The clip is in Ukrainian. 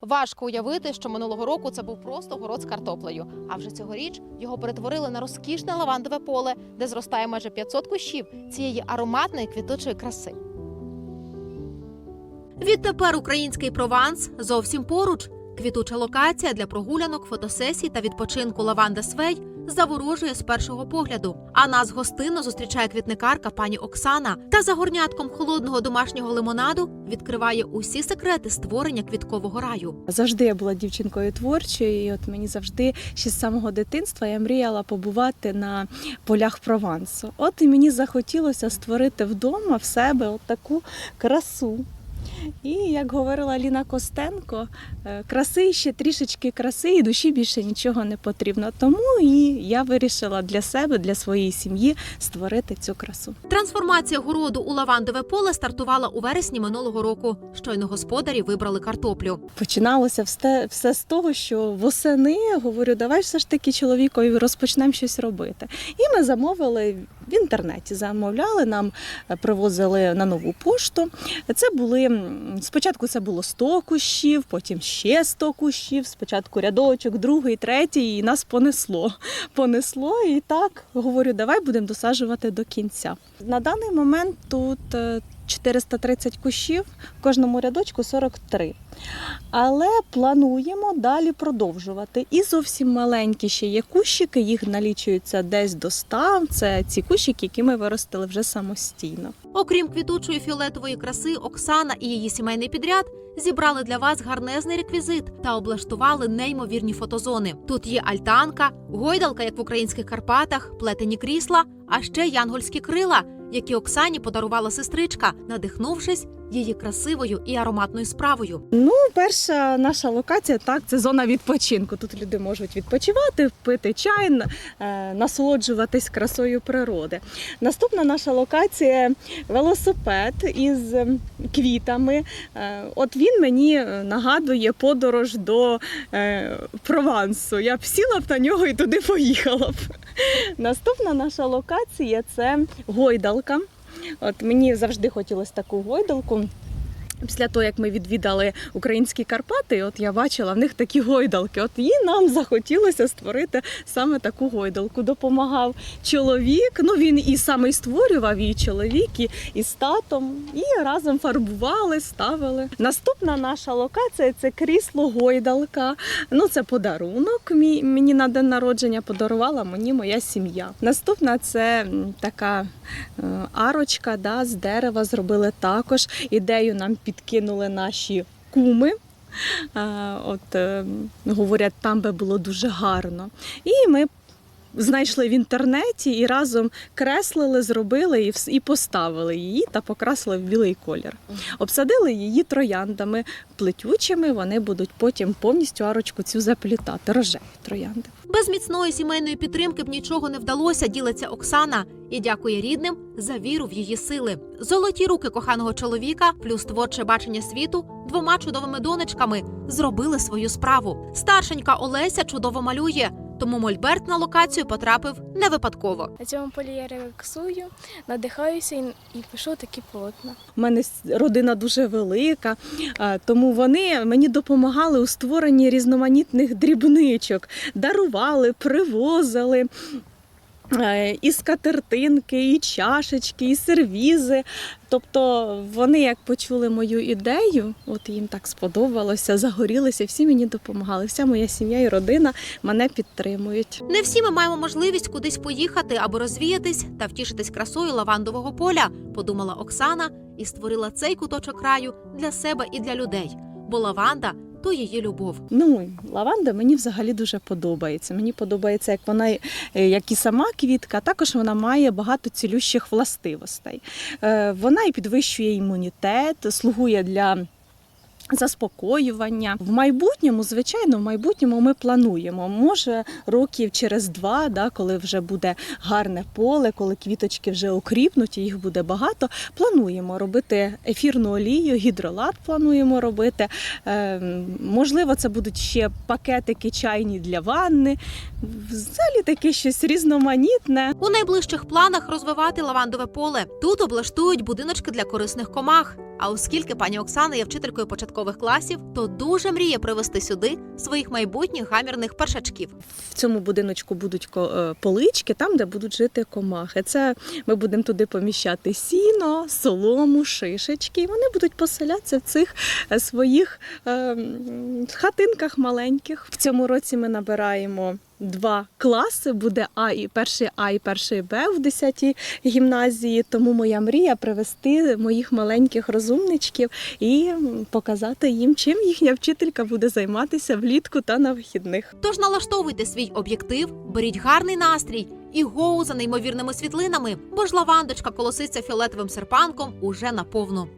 Важко уявити, що минулого року це був просто город з картоплею. А вже цьогоріч його перетворили на розкішне лавандове поле, де зростає майже 500 кущів цієї ароматної квіточої краси. Відтепер український прованс зовсім поруч. Квітуча локація для прогулянок, фотосесій та відпочинку Лаванда Свей заворожує з першого погляду. А нас гостинно зустрічає квітникарка пані Оксана та за горнятком холодного домашнього лимонаду відкриває усі секрети створення квіткового раю. Завжди я була дівчинкою творчою, і от мені завжди ще з самого дитинства я мріяла побувати на полях Провансу. От і мені захотілося створити вдома в себе от таку красу. І як говорила Ліна Костенко, е, краси ще трішечки краси, і душі більше нічого не потрібно. Тому і я вирішила для себе, для своєї сім'ї створити цю красу. Трансформація городу у лавандове поле стартувала у вересні минулого року. Щойно господарі вибрали картоплю. Починалося все, все з того, що восени говорю, давай все ж таки чоловікові розпочнемо щось робити. І ми замовили в інтернеті. Замовляли нам, е, привозили на нову пошту. Це були спочатку це було 100 кущів, потім ще 100 кущів. Спочатку рядочок, другий, третій, і нас понесло. Понесло, і так говорю, давай будемо досаджувати до кінця. На даний момент тут е, 430 кущів, в кожному рядочку 43. Але плануємо далі продовжувати. І зовсім маленькі ще є кущики, їх налічується десь до 100. Це ці кущики, які ми виростили вже самостійно. Окрім квітучої фіолетової краси, Оксана і її сімейний підряд зібрали для вас гарнезний реквізит та облаштували неймовірні фотозони. Тут є альтанка, гойдалка, як в українських Карпатах, плетені крісла, а ще янгольські крила, які Оксані подарувала сестричка, надихнувшись її красивою і ароматною справою. Ну, перша наша локація так, це зона відпочинку. Тут люди можуть відпочивати, пити чай, е, насолоджуватись красою природи. Наступна наша локація велосипед із ем, квітами. Е, От він мені е, нагадує подорож до Провансу. Я б сіла б на нього і туди поїхала б. Наступна наша локація це гойдалка. От мені завжди хотілося таку гойдалку. Після того, як ми відвідали українські Карпати, от я бачила в них такі гойдалки. От і нам захотілося створити саме таку гойдалку. Допомагав чоловік. Ну він і саме створював її чоловік, і, і з татом, і разом фарбували, ставили. Наступна наша локація це крісло гойдалка. Ну це подарунок. Мій мені на день народження подарувала мені моя сім'я. Наступна це така е, арочка да, з дерева зробили також. Ідею нам підкинули наші куми. От е, говорять, там би було дуже гарно. І ми знайшли в інтернеті і разом креслили, зробили і, поставили її та покрасили в білий колір. Обсадили її трояндами плетючими. Вони будуть потім повністю арочку цю заплітати. Рожеві троянди. Без міцної сімейної підтримки б нічого не вдалося, ділиться Оксана і дякує рідним за віру в її сили. Золоті руки коханого чоловіка, плюс творче бачення світу, двома чудовими донечками зробили свою справу. Старшенька Олеся чудово малює, тому Мольберт на локацію потрапив не випадково. На цьому полі я релаксую, надихаюся і, і пишу такі полотна. У мене родина дуже велика, тому вони мені допомагали у створенні різноманітних дрібничок, дарували, привозили. Е, І скатертинки, і чашечки, і сервізи. Тобто вони, як почули мою ідею, от їм так сподобалося, загорілися, всі мені допомагали. Вся моя сім'я і родина мене підтримують. Не всі ми маємо можливість кудись поїхати аби розвіятись та втішитись красою лавандового поля, подумала Оксана і створила цей куточок раю для себе і для людей. Бо лаванда то її любов. Ну, лаванда мені взагалі дуже подобається. Мені подобається, як вона е, як і сама квітка, також вона має багато цілющих властивостей. Е, Вона і підвищує імунітет, слугує для. Заспокоювання в майбутньому, звичайно, в майбутньому ми плануємо. Може, років через два, да, коли вже буде гарне поле, коли квіточки вже окріпнуть, і їх буде багато. Плануємо робити ефірну олію, гідролат плануємо робити. Е, можливо, це будуть ще пакетики чайні для ванни. Взагалі таке щось різноманітне. У найближчих планах розвивати лавандове поле. Тут облаштують будиночки для корисних комах. А оскільки пані Оксана є вчителькою початкових класів, то дуже мріє привезти сюди своїх майбутніх гамірних першачків. В цьому будиночку будуть е, полички, там, де будуть жити комахи. Це ми будемо туди поміщати сіно, солому, шишечки. Вони будуть поселятися в цих е, своїх е, хатинках маленьких. В цьому році ми набираємо. Два класи буде А і перший А і перший Б в 10-й гімназії. Тому моя мрія привести моїх маленьких розумничків і показати їм, чим їхня вчителька буде займатися влітку та на вихідних. Тож налаштовуйте свій об'єктив, беріть гарний настрій і гоу за неймовірними світлинами, бо ж лавандочка колоситься фіолетовим серпанком уже наповну.